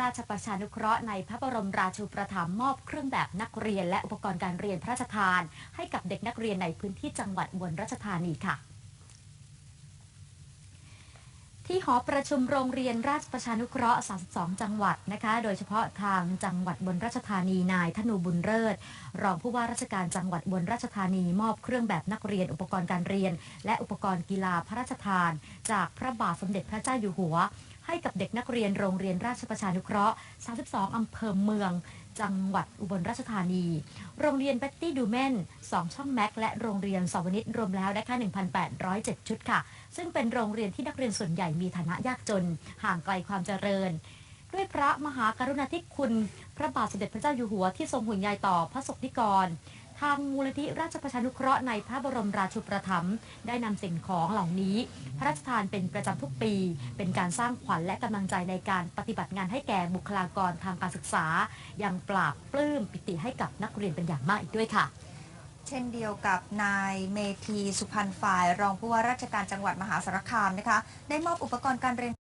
ราชประชานุเคราะห์ในพระบรมราชูปถัมภ์มอบเครื่องแบบนักเรียน และอุปกรณ์การเรียนพระราชทาน ให้กับเด็กนักเรียนในพื้นที่จังหวัดอุบลราชธานีค่ะ ที่หอประชุมโรงเรียนราชประชานุเคราะห์ 32 จังหวัดนะคะ โดยเฉพาะทางจังหวัดบนราชธานีนายธนูบุญเลิศรองผู้ว่าราชการจังหวัดบนราชธานีมอบเครื่องแบบนักเรียนอุปกรณ์การเรียน และอุปกรณ์กีฬาพระราชทาน จากพระบาทสมเด็จพระเจ้าอยู่หัว ให้กับเด็กนักเรียนโรงเรียนราชประชานุเคราะห์ 32 อำเภอเมือง จังหวัดอุบลราชธานี โรงเรียนเบตตี้ดูเมน2 ช่องแม็กและโรงเรียนสวนิตรวมแล้วนะคะ1,807 ชุดค่ะ ซึ่งเป็นโรงเรียนที่นักเรียนส่วนใหญ่มีฐานะยากจนห่างไกลความเจริญ ด้วยพระมหากรุณาธิคุณ พระบาทสมเด็จพระเจ้าอยู่หัวที่ทรงห่วงใยต่อพระสงฆ์นิกรทางมูลนิธิราชประชานุเคราะห์ในพระบรมราชูปถัมภ์ได้นำสิ่งของเหล่านี้ พระราชทานเป็นประจำทุกปี เป็นการสร้างขวัญและกำลังใจในการปฏิบัติงานให้แก่บุคลากรทางการศึกษายังปราบปลื้มปิติให้กับนักเรียนเป็นอย่างมากอีกด้วยค่ะ เช่นเดียวกับนายเมธีสุพรรณฝ่าย รองผู้ว่าราชการจังหวัดมหาสารคามนะคะ ได้มอบอุปกรณ์การเรียน